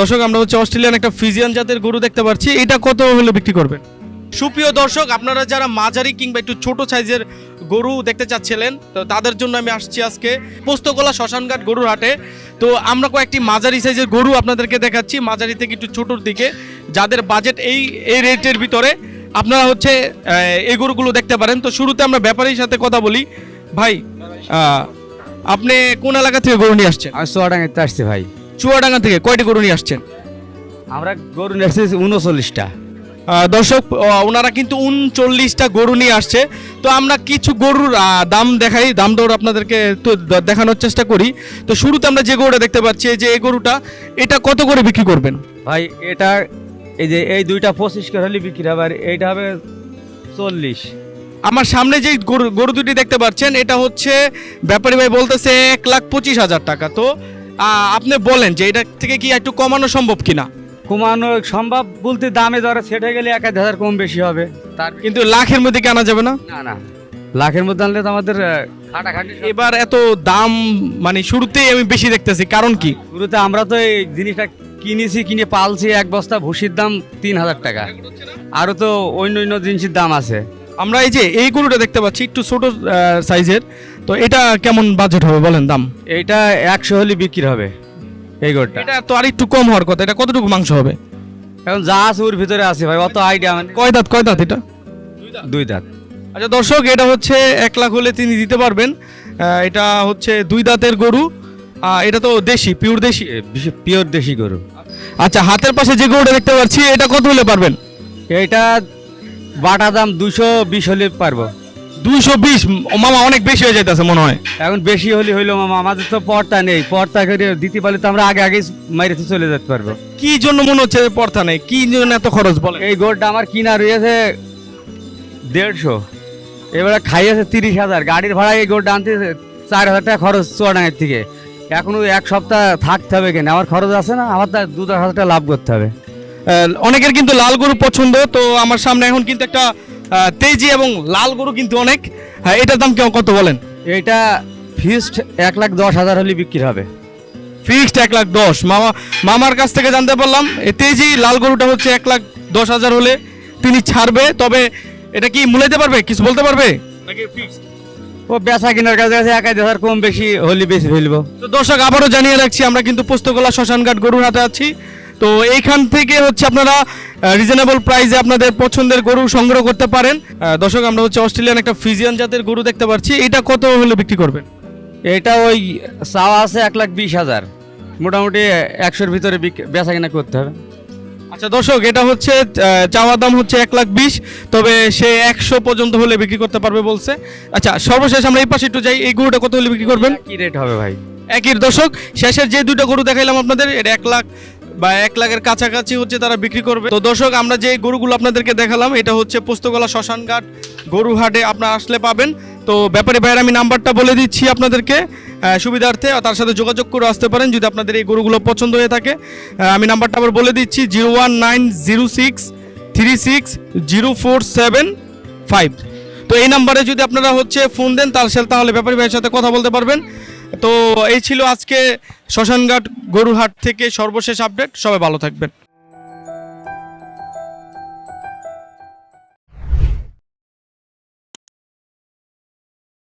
দর্শক আমরা হচ্ছে অস্ট্রেলিয়ান একটা ফিজিয়ান জাতের গরু দেখতে পাচ্ছি। এটা কত হলে বিক্রি করবেন? সুপ্রিয় দর্শক আপনারা যারা মাঝারি কিংবা একটু ছোট সাইজের গরু দেখতে চাচ্ছিলেন তো তাদের জন্য আমি আসছি আজকে পোস্তকলা শ্মশানঘাট গরুর হাটে। তো আমরা কয়েকটি মাঝারি সাইজের গরু আপনাদেরকে দেখাচ্ছি মাঝারি থেকে একটু ছোটোর দিকে। যাদের বাজেট এই এই রেটের ভিতরে আপনারা হচ্ছে এই গরুগুলো দেখতে পারেন। তো শুরুতে আমরা ব্যাপারীর সাথে কথা বলি। ভাই আপনি কোন এলাকা থেকে গরু নিয়ে আসছেন? চুয়াডাঙ্গাতে আসছি ভাই। চুয়াডাঙ্গা থেকে কয়টি গরু নিয়ে আসছেন? আমরা গরু নিয়ে আসছি উনচল্লিশটা। দর্শক ওনারা কিন্তু উনচল্লিশটা গরু নিয়ে আসছে। তো আমরা কিছু গরুর দাম দেখাই দাম দর আপনাদেরকে তো দেখানোর চেষ্টা করি। তো শুরুতে আমরা যে গরুটা দেখতে পাচ্ছি যে এই গরুটা এটা কত করে বিক্রি করবেন? ভাই এটা এই যে এই দুইটা পঁচিশ করে হলে বিক্রি হবে আর এইটা হবে চল্লিশ। আমার সামনে যে গরু গরু দুটি দেখতে পাচ্ছেন এটা হচ্ছে ব্যাপারী ভাই বলতেছে এক লাখ পঁচিশ হাজার টাকা। তো আপনি বলেন যে এটা থেকে কি একটু কমানো সম্ভব কিনা? কমানো সম্ভব বলতে দামে ধরে সেটে গেলে এক হাজার কম বেশি হবে। তার কিন্তু লাখের মধ্যে কি আনা যাবে না? না না। লাখের মধ্যে আনলে তো আমাদের খাটাখাটি এবার এত দাম মানে শুরুতেই আমি বেশি দেখতেছি কারণ কি? শুরুতে আমরা তো এই জিনিসটা কিনেছি কিনে পালছি এক বস্তা ভুসির দাম তিন হাজার টাকা। আরও তো অন্য অন্য জিনিসের দাম আছে। আমরা এই যে এই গরুটা দেখতে পাচ্ছি একটু ছোট সাইজের। তো এটা কেমন বাজেট হবে বলেন দাম? এইটা একশো হলে বিক্রি হবে এই গরুটা। এটা তো আর একটু কম হওয়ার কথা এটা কতটুকু মাংস হবে? এখন যা আছে ওর ভিতরে আছে ভাই অত আইডিয়া মানে কয় দাঁত কয় দাঁত এটা? দুই দাঁত। আচ্ছা দর্শক এটা হচ্ছে এক লাখ হলে তিনি দিতে পারবেন। এটা হচ্ছে দুই দাঁতের গরু। এটা তো দেশি পিওর দেশি। পিওর দেশি গরু। আচ্ছা হাতের পাশে যে গরুটা দেখতে পাচ্ছি এটা কত হলে পারবেন? এইটা বাটা দাম দুশো বিশ হলে পারব। দুইশো বিশ মামা অনেক বেশি হয়ে যাইতেছে মনে হয়। এখন বেশি হলে হইল মামা আমাদের তো পর্তা নেই। পর্তা করে দিতে পারলে তো আমরা আগে আগে মাইরেতে চলে যেতে পারব। কি জন্য মনে হচ্ছে পর্থা নেই? কি জন্য এত খরচ বলেন? এই গোড়টা আমার কিনা রয়েছে দেড়শো। এবারে খাইয়েছে তিরিশ হাজার। গাড়ির ভাড়া এই গোড়টা আনতে চার হাজার টাকা খরচ চুয়াডাঙ্গের থেকে। এখনও এক সপ্তাহ থাকতে হবে কেন? আমার খরচ আছে না আমার তো দু দশ হাজার টাকা লাভ করতে হবে। অনেকের কিন্তু লাল গরু পছন্দ তো আমার সামনে এখন কিন্তু একটা তেজি এবং লাল গরু কিন্তু অনেক। হ্যাঁ এটার দাম কেমন কত বলেন? এটা ফিস্ট এক লাখ দশ হাজার হলে বিক্রি হবে। ফিক্সড এক লাখ দশ। মামা মামার কাছ থেকে জানতে পারলাম এই তেজি লাল গরুটা হচ্ছে এক লাখ দশ হাজার হলে তিনি ছাড়বে তবে এটা কি মূলাইতে পারবে? কিছু বলতে পারবে? নাকি ফিক্সড ও বেচা কেনার কাছে আছে এক হাজার কম বেশি হলে বেশি ফেলব। তো দর্শক আবারও জানিয়ে রাখছি আমরা কিন্তু পুস্তকলা শ্মশানঘাট গরুর হাটে আছি। তো এইখান থেকে হচ্ছে আপনারা রিজনেবল প্রাইসে আপনাদের পছন্দের গরু সংগ্রহ করতে পারেন। দর্শক আমরা হচ্ছে অস্ট্রেলিয়ান একটা ফিজিয়ান জাতের গরু দেখতে পাচ্ছি। এটা কত হলে বিক্রি করবেন? এটা ওই চাওয়া আছে এক লাখ বিশ হাজার। মোটামুটি একশোর ভিতরে বেচা কেনা করতে হবে। আচ্ছা দর্শক এটা হচ্ছে চাওয়া দাম হচ্ছে এক লাখ বিশ তবে সে একশো পর্যন্ত হলে বিক্রি করতে পারবে বলছে। আচ্ছা সর্বশেষ আমরা এই পাশে একটু যাই। এই গরুটা কত হলে বিক্রি করবেন? কি রেট হবে ভাই। একই দর্শক শেষের যে দুটো গরু দেখাইলাম আপনাদের এটা এক লাখ বা এক লাখের কাছাকাছি হচ্ছে তারা বিক্রি করবে। তো দর্শক, আমরা যে গরুগুলো আপনাদেরকে দেখালাম, এটা হচ্ছে পোস্তগোলা শ্মশানঘাট গরু হাটে আপনারা আসলে পাবেন। তো ব্যাপারে ভাইয়ের আমি নাম্বারটা বলে দিচ্ছি আপনাদেরকে। সুবিধার্থে তার সাথে যোগাযোগ করে আসতে পারেন যদি আপনাদের এই গরুগুলো পছন্দ হয়ে থাকে। আমি নাম্বারটা আবার বলে দিচ্ছি, zero one nine zero six three six zero four seven five. তো এই নাম্বারে যদি আপনারা হচ্ছে ফোন দেন তার সাথে তাহলে ব্যাপারী ভাইয়ের সাথে কথা বলতে পারবেন। তো এই ছিল আজকে শ্মশানঘাট গরুহাট থেকে সর্বশেষ আপডেট সবাই ভালো থাকবেন।